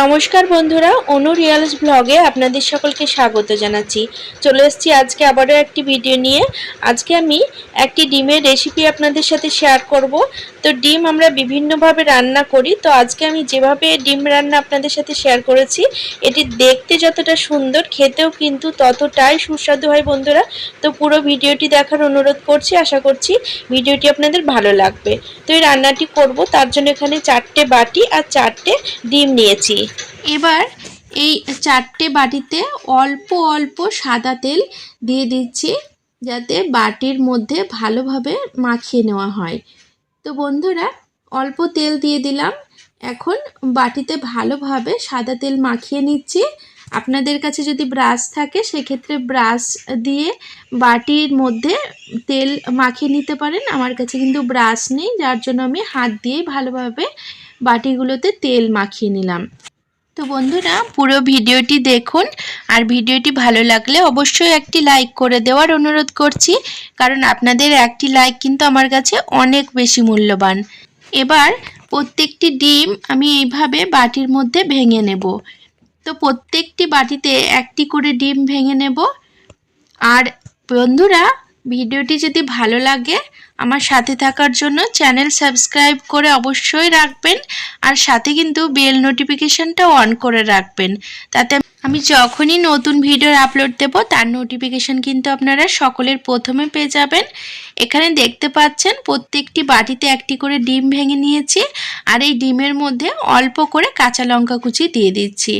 নমস্কার বন্ধুরা, অনু রিয়ালস ব্লগে আপনাদের সকলকে স্বাগত জানাচ্ছি। চলে এসেছি আজকে আবারও একটি ভিডিও নিয়ে। আজকে আমি একটি ডিমের রেসিপি আপনাদের সাথে শেয়ার করব। তো ডিম আমরা বিভিন্নভাবে রান্না করি। তো আজকে আমি যেভাবে ডিম রান্না আপনাদের সাথে শেয়ার করেছি, এটি দেখতে যতটা সুন্দর, খেতেও কিন্তু ততটাই সুস্বাদু হয় বন্ধুরা। তো পুরো ভিডিওটি দেখার অনুরোধ করছি, আশা করছি ভিডিওটি আপনাদের ভালো লাগবে। তো এই রান্নাটি করব, তার জন্য এখানে চারটে বাটি আর চারটে ডিম নিয়েছি। এবার এই চারটে বাটিতে অল্প অল্প সাদা তেল দিয়ে দিচ্ছি যাতে বাটির মধ্যে ভালোভাবে মাখিয়ে নেওয়া হয়। তো বন্ধুরা, অল্প তেল দিয়ে দিলাম। এখন বাটিতে ভালোভাবে সাদা তেল মাখিয়ে নিচ্ছি। আপনাদের কাছে যদি ব্রাশ থাকে, সেক্ষেত্রে ব্রাশ দিয়ে বাটির মধ্যে তেল মাখিয়ে নিতে পারেন। আমার কাছে কিন্তু ব্রাশ নেই, যার জন্য আমি হাত দিয়ে ভালোভাবে বাটিগুলোতে তেল মাখিয়ে নিলাম। তো বন্ধুরা, পুরো ভিডিওটি দেখুন। আর ভিডিওটি ভালো লাগলে অবশ্যই একটি লাইক করে দেওয়ার অনুরোধ করছি, কারণ আপনাদের একটি লাইক কিন্তু আমার কাছে অনেক বেশি মূল্যবান। এবার প্রত্যেকটি ডিম আমি এইভাবে বাটির মধ্যে ভেঙে নেব। তো প্রত্যেকটি বাটিতে একটি করে ডিম ভেঙে নেব। আর বন্ধুরা, ভিডিওটি যদি ভালো লাগে, আমার সাথে থাকার জন্য চ্যানেল সাবস্ক্রাইব করে অবশ্যই রাখবেন। আর সাথে কিন্তু বেল নোটিফিকেশানটা অন করে রাখবেন। তাতে আমি যখনই নতুন ভিডিওর আপলোড দেব, তার নোটিফিকেশন কিন্তু আপনারা সকলের প্রথমে পেয়ে যাবেন। এখানে দেখতে পাচ্ছেন, প্রত্যেকটি বাটিতে একটি করে ডিম ভেঙে নিয়েছি আর এই ডিমের মধ্যে অল্প করে কাঁচা লঙ্কা কুচি দিয়ে দিচ্ছি।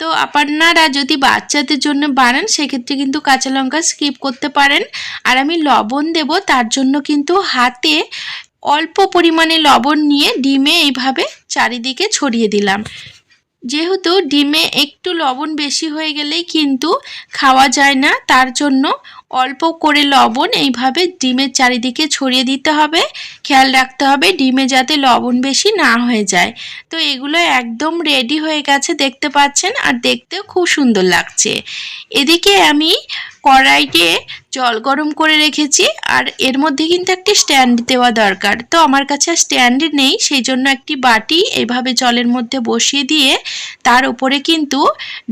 তো আপনারা যদি বাচ্চাদের জন্য বানান, সেক্ষেত্রে কিন্তু কাঁচা লঙ্কা স্কিপ করতে পারেন। আর আমি লবণ দেব, তার জন্য কিন্তু হাতে অল্প পরিমাণে লবণ নিয়ে ডিমে এইভাবে চারিদিকে ছড়িয়ে দিলাম। যেহেতু ডিমে একটু লবণ বেশি হয়ে গেলেই কিন্তু খাওয়া যায় না, তার জন্য অল্প করে লবণ এইভাবে ডিমের চারিদিকে ছড়িয়ে দিতে হবে। খেয়াল রাখতে হবে ডিমে যাতে লবণ বেশি না হয়ে যায়। তো এগুলো একদম রেডি হয়ে গেছে দেখতে পাচ্ছেন আর দেখতেও খুব সুন্দর লাগছে। এদিকে আমি কড়াইতে জল গরম করে রেখেছি আর এর মধ্যে কিন্তু একটি স্ট্যান্ড দেওয়া দরকার। তো আমার কাছে স্ট্যান্ড নেই সেই জন্য একটি বাটি এইভাবে জলের মধ্যে বসিয়ে দিয়ে তার উপরে কিন্তু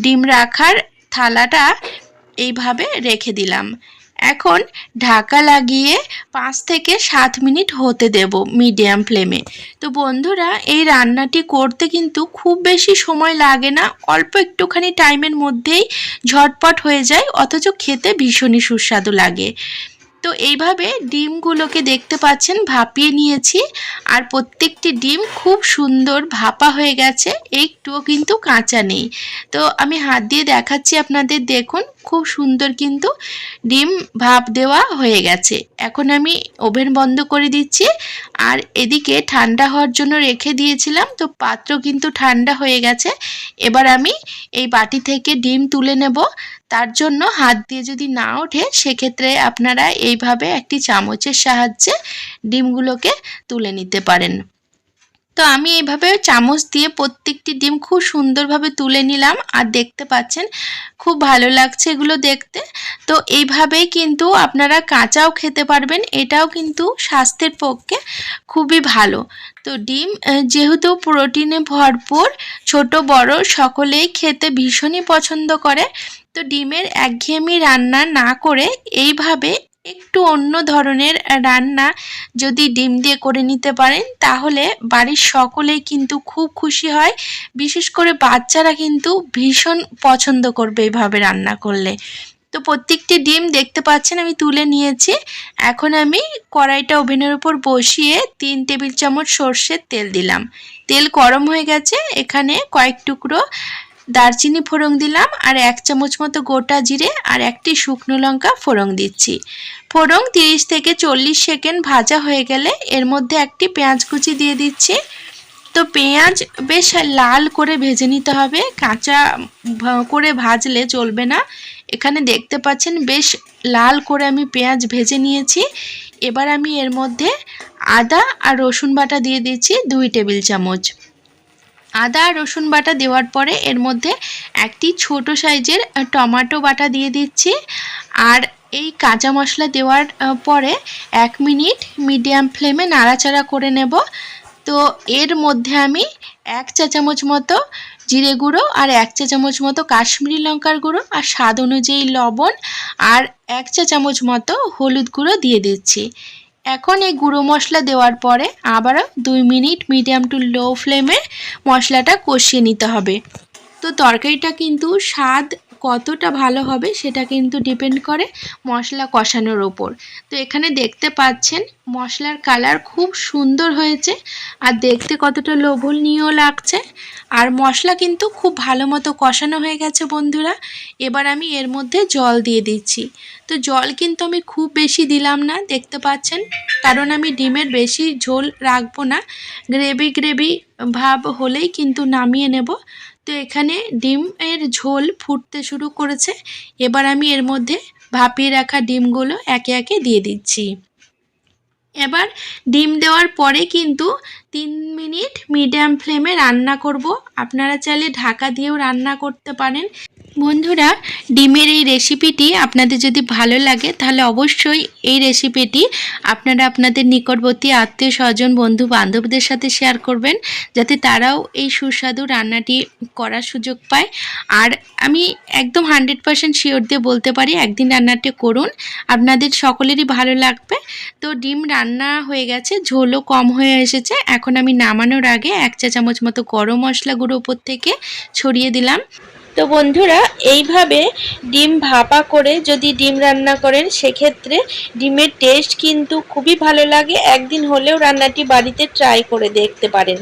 ডিম রাখার থালাটা এইভাবে রেখে দিলাম। এখন ঢাকা লাগিয়ে পাঁচ থেকে সাত মিনিট হতে দেব মিডিয়াম ফ্লেমে। তো বন্ধুরা, এই রান্নাটি করতে কিন্তু খুব বেশি সময় লাগে না, অল্প একটুখানি টাইমের মধ্যেই ঝটপট হয়ে যায়, অথচ খেতে ভীষণই সুস্বাদু লাগে। তো এইভাবে ডিমগুলোকে দেখতে পাচ্ছেন, ভাপিয়ে নিয়েছি। আর প্রত্যেকটি ডিম খুব সুন্দর ভাপা হয়ে গেছে, একটুও কিন্তু কাঁচা নেই। তো আমি হাত দিয়ে দেখাচ্ছি আপনাদের, দেখুন, খুব সুন্দর কিন্তু ডিম ভাপ দেওয়া হয়ে গেছে। এখন আমি ওভেন বন্ধ করে দিচ্ছি, আর এদিকে ঠান্ডা হওয়ার জন্য রেখে দিয়েছিলাম, তো পাত্র কিন্তু ঠান্ডা হয়ে গেছে। এবার আমি এই বাটি থেকে ডিম তুলে নেব তার জন্য হাত দিয়ে যদি না ওঠে, সেক্ষেত্রে আপনারা এইভাবে একটি চামচের সাহায্যে ডিমগুলোকে তুলে নিতে পারেন। তো আমি এইভাবে চামচ দিয়ে প্রত্যেকটি ডিম খুব সুন্দরভাবে তুলে নিলাম আর দেখতে পাচ্ছেন, খুব ভালো লাগছে এগুলো দেখতে। তো এইভাবেই কিন্তু আপনারা কাঁচাও খেতে পারবেন, এটাও কিন্তু স্বাস্থ্যের পক্ষে খুবই ভালো। তো ডিম যেহেতু প্রোটিনে ভরপুর, ছোট, বড়, সকলেই খেতে ভীষণই পছন্দ করে। তো ডিমের একঘেয়েমি রান্না না করে এইভাবে একটু অন্য ধরনের রান্না যদি ডিম দিয়ে করে নিতে পারেন, তাহলে বাড়ির সকলেই কিন্তু খুব খুশি হয়। বিশেষ করে বাচ্চারা কিন্তু ভীষণ পছন্দ করবে এইভাবে রান্না করলে। তো প্রত্যেকটি ডিম দেখতে পাচ্ছেন আমি তুলে নিয়েছি। এখন আমি কড়াইটা ওভেনের উপর বসিয়ে তিন টেবিল চামচ সর্ষের তেল দিলাম। তেল গরম হয়ে গেছে, এখানে কয়েক টুকরো দারচিনি ফোড়ন দিলাম আর এক চামচ মতো গোটা জিরে আর একটি শুকনো লঙ্কা ফোড়ন দিচ্ছি। ফোড়ন তিরিশ থেকে চল্লিশ সেকেন্ড ভাজা হয়ে গেলে এর মধ্যে একটি পেঁয়াজ কুচি দিয়ে দিচ্ছি। তো পেঁয়াজ বেশ লাল করে ভেজে নিতে হবে, কাঁচা করে ভাজলে চলবে না। এখানে দেখতে পাচ্ছেন বেশ লাল করে আমি পেঁয়াজ ভেজে নিয়েছি। এবার আমি এর মধ্যে আদা আর রসুন বাটা দিয়ে দিচ্ছি দুই টেবিল চামচ। আদা, রসুন বাটা দেওয়ার পরে এর মধ্যে একটি ছোট সাইজের টমেটো বাটা দিয়ে দিচ্ছি। আর এই কাঁচা মশলা দেওয়ার পরে এক মিনিট মিডিয়াম ফ্লেমে নাড়াচাড়া করে নেব। তো এর মধ্যে আমি এক চা চামচ মতো জিরে গুঁড়ো আর এক চা চামচ মতো কাশ্মীরি লঙ্কার গুঁড়ো আর স্বাদ অনুযায়ী লবণ আর এক চা চামচ মতো হলুদ গুঁড়ো দিয়ে দিচ্ছি। এখন এই গুঁড়ো মশলা দেওয়ার পরে আবারও দুই মিনিট মিডিয়াম টু লো ফ্লেমে মশলাটা কষিয়ে নিতে হবে। তো তরকারিটা কিন্তু স্বাদ কতটা ভালো হবে সেটা কিন্তু ডিপেন্ড করে মশলা কষানোর ওপর। তো এখানে দেখতে পাচ্ছেন মশলার কালার খুব সুন্দর হয়েছে আর দেখতে কতটা লোভনীয় লাগছে। আর মশলা কিন্তু খুব ভালো মতো কষানো হয়ে গেছে বন্ধুরা। এবার আমি এর মধ্যে জল দিয়ে দিচ্ছি। তো জল কিন্তু আমি খুব বেশি দিলাম না, দেখতে পাচ্ছেন? কারণ আমি ডিমের বেশি ঝোল রাখব না। গ্রেভি গ্রেভি ভাব হলেই কিন্তু নামিয়ে নেব। তো এখানে ডিমের ঝোল ফুটতে শুরু করেছে। এবার আমি এর মধ্যে ভাপিয়ে রাখা ডিমগুলো একে একে দিয়ে দিচ্ছি। এবার ডিম দেওয়ার পরে কিন্তু তিন মিনিট মিডিয়াম ফ্লেমে রান্না করব। আপনারা চাইলে ঢাকা দিয়েও রান্না করতে পারেন। বন্ধুরা, ডিমের এই রেসিপিটি আপনাদের যদি ভালো লাগে, তাহলে অবশ্যই এই রেসিপিটি আপনারা আপনাদের নিকটবর্তী আত্মীয় স্বজন, বন্ধু বান্ধবদের সাথে শেয়ার করবেন, যাতে তারাও এই সুস্বাদু রান্নাটি করার সুযোগ পায়। আর আমি একদম হান্ড্রেড পারসেন্ট শিওর দিয়ে বলতে পারি, একদিন রান্নাটি করুন, আপনাদের সকলেরই ভালো লাগবে। তো ডিম রান্না হয়ে গেছে, ঝোলও কম হয়ে এসেছে, এখন আমি নামানোর আগে এক চা চামচ মতো গরম মশলা গুঁড়ো উপর থেকে ছড়িয়ে দিলাম। তো বন্ধুরা, এইভাবে ডিম ভাপা করে যদি ডিম রান্না করেন, সেক্ষেত্রে ডিমের টেস্ট কিন্তু খুবই ভালো লাগে। একদিন হলেও রান্নাটি বাড়িতে ট্রাই করে দেখতে পারেন।